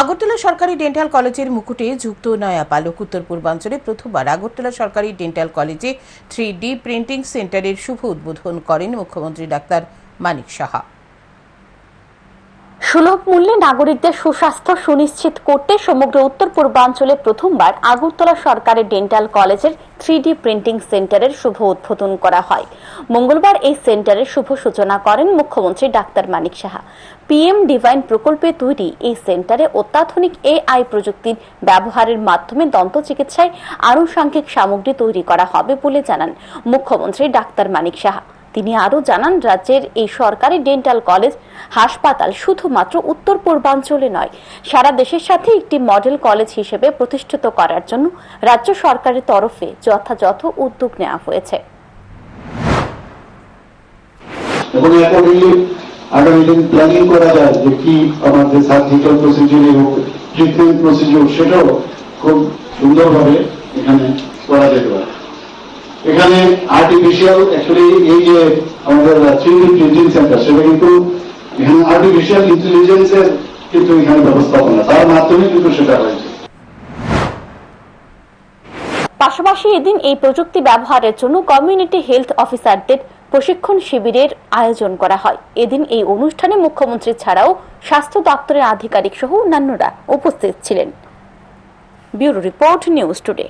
আগরতলা সরকারি ডেন্টাল কলেজের মুকুটে যুক্ত নয়া পালক উত্তর পূর্বাঞ্চলে প্রথমবার আগরতলা সরকারি ডেন্টাল কলেজে থ্রি ডি প্রিন্টিং সেন্টারের শুভ উদ্বোধন করেন মুখ্যমন্ত্রী ডাক্তার মানিক সাহা। সুলভ মূল্যে নাগরিকদের সুস্বাস্থ্য সুনিশ্চিত করতে সমগ্র উত্তর পূর্বাঞ্চলে প্রথমবার আগরতলা সরকারের ডেন্টাল কলেজের থ্রি প্রিন্টিং সেন্টারের শুভ উদ্বোধন করা হয়। মঙ্গলবার এই সেন্টারের শুভ সূচনা করেন মুখ্যমন্ত্রী doctor Manik Saha. PM DevINE প্রকল্পে তৈরি এই সেন্টারে অত্যাধুনিক এআই প্রযুক্তির ব্যবহারের মাধ্যমে দন্ত চিকিৎসায় আনুষঙ্গিক সামগ্রী তৈরি করা হবে বলে জানান মুখ্যমন্ত্রী ডাক্তার মানিক সাহা। তিনি আরও জানান, রাজ্যের এই সরকারি ডেন্টাল কলেজ, হাসপাতাল শুধুমাত্র উত্তর পূর্বাঞ্চলে নয়, সারা দেশের সাথে একটি মডেল কলেজ হিসেবে প্রতিষ্ঠিত করার জন্য রাজ্য সরকারের তরফে যথাযথ উদ্যোগ নেওয়া হয়েছে। এবং অ্যাকর্ডিংলি আগামী দিন প্ল্যানিং করা যায় যে কি আমাদের সার্জিক্যাল প্রসিডিউর এবং ট্রিটমেন্ট প্রসিডিউর সেটাও খুব সুন্দরভাবে এখানে করা যেতে পারে। এখানে আর্টিফিশিয়াল অ্যাকচুয়ালি এই যে আমাদের থ্রি প্রিন্টিং সেন্টার সেটা কিন্তু এখানে আর্টিফিশিয়াল ইন্টেলিজেন্সের কিন্তু এখানে ব্যবস্থাপনা, তার মাধ্যমে কিন্তু সেটা হয়েছে। পাশাপাশি এদিন এই প্রযুক্তি ব্যবহারের জন্য কমিউনিটি হেলথ অফিসারদের প্রশিক্ষণ শিবিরের আয়োজন করা হয়। এদিন এই অনুষ্ঠানে মুখ্যমন্ত্রী ছাড়াও স্বাস্থ্য দপ্তরের আধিকারিক সহ অন্যান্যরা উপস্থিত ছিলেন। Bureau report news today.